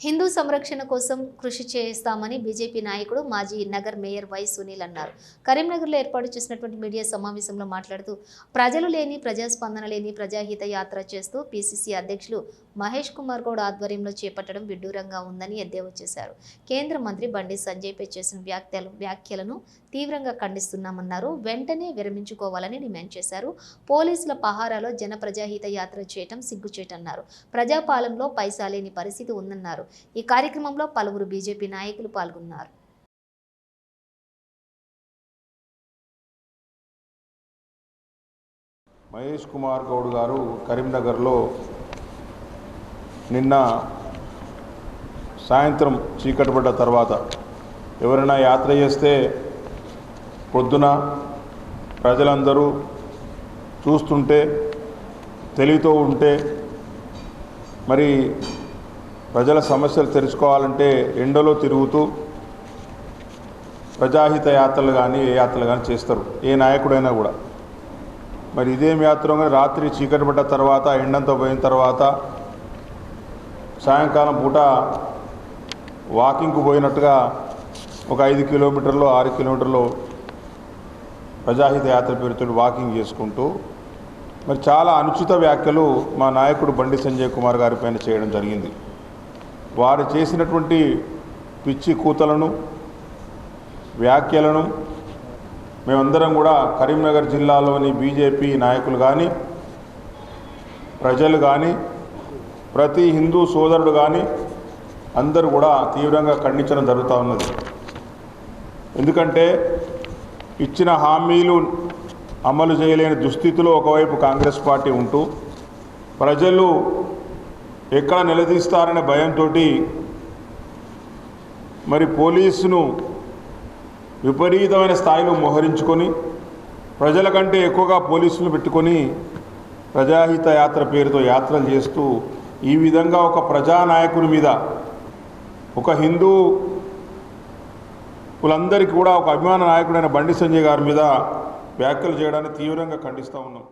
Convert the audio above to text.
హిందూ సంరక్షణ కోసం కృషి చేస్తామని బీజేపీ నాయకుడు మాజీ నగర్ మేయర్ వై సునీల్ అన్నారు. కరీంనగర్లో ఏర్పాటు చేసినటువంటి మీడియా సమావేశంలో మాట్లాడుతూ ప్రజలు లేని ప్రజాస్పందన లేని ప్రజాహిత యాత్ర చేస్తూ పీసీసీ అధ్యక్షులు మహేష్ కుమార్ గౌడ్ ఆధ్వర్యంలో చేపట్టడం విడ్డూరంగా ఉందని ఎద్దేవా చేశారు. కేంద్ర మంత్రి బండి సంజయ్పై చేసిన వ్యాఖ్యలు వ్యాఖ్యలను తీవ్రంగా ఖండిస్తున్నామన్నారు. వెంటనే విరమించుకోవాలని డిమాండ్ చేశారు. పోలీసుల పహారాలో జన ప్రజాహిత యాత్ర చేయటం సిగ్గుచేటన్నారు. ప్రజాపాలనలో పైసా లేని పరిస్థితి ఉందన్నారు. ఈ కార్యక్రమంలో పలువురు బీజేపీ నాయకులు పాల్గొన్నారు. మహేష్ కుమార్ గౌడ్ గారు కరీంనగర్లో నిన్న సాయంత్రం చీకటి పడ్డ తర్వాత ఎవరైనా యాత్ర చేస్తే పొద్దున ప్రజలందరూ చూస్తుంటే తెలివితో ఉంటే మరి ప్రజల సమస్యలు తెలుసుకోవాలంటే ఎండలో తిరుగుతూ ప్రజాహిత యాత్రలు కానీ ఏ యాత్రలు కానీ చేస్తారు. ఏ నాయకుడైనా కూడా. మరి ఇదేం యాత్ర? రాత్రి చీకటి పడ్డ తర్వాత ఎండంతా పోయిన తర్వాత సాయంకాలం పూట వాకింగ్కు పోయినట్టుగా ఒక ఐదు కిలోమీటర్లు ఆరు కిలోమీటర్లు ప్రజాహిత యాత్ర పేరుతో వాకింగ్ చేసుకుంటూ మరి చాలా అనుచిత వ్యాఖ్యలు మా నాయకుడు బండి సంజయ్ కుమార్ గారి పైన చేయడం జరిగింది. వారు చేసినటువంటి పిచ్చి కూతలను వ్యాఖ్యలను మేమందరం కూడా కరీంనగర్ జిల్లాలోని బీజేపీ నాయకులు కానీ ప్రజలు కానీ ప్రతి హిందూ సోదరుడు కానీ అందరూ కూడా తీవ్రంగా ఖండించడం జరుగుతూ ఉన్నది. ఎందుకంటే ఇచ్చిన హామీలు అమలు చేయలేని దుస్థితిలో ఒకవైపు కాంగ్రెస్ పార్టీ ఉంటూ ప్రజలు ఎక్కడ నిలదీస్తారనే భయంతో మరి పోలీసును విపరీతమైన స్థాయిలో మోహరించుకొని ప్రజల కంటే ఎక్కువగా పోలీసులు పెట్టుకొని ప్రజాహిత యాత్ర పేరుతో యాత్రలు చేస్తూ ఈ విధంగా ఒక ప్రజానాయకుని మీద ఒక హిందూ వాళ్ళందరికీ కూడా ఒక అభిమాన నాయకుడైన బండి సంజయ్ గారి మీద వ్యాఖ్యలు చేయడాన్ని తీవ్రంగా ఖండిస్తూ ఉన్నాం.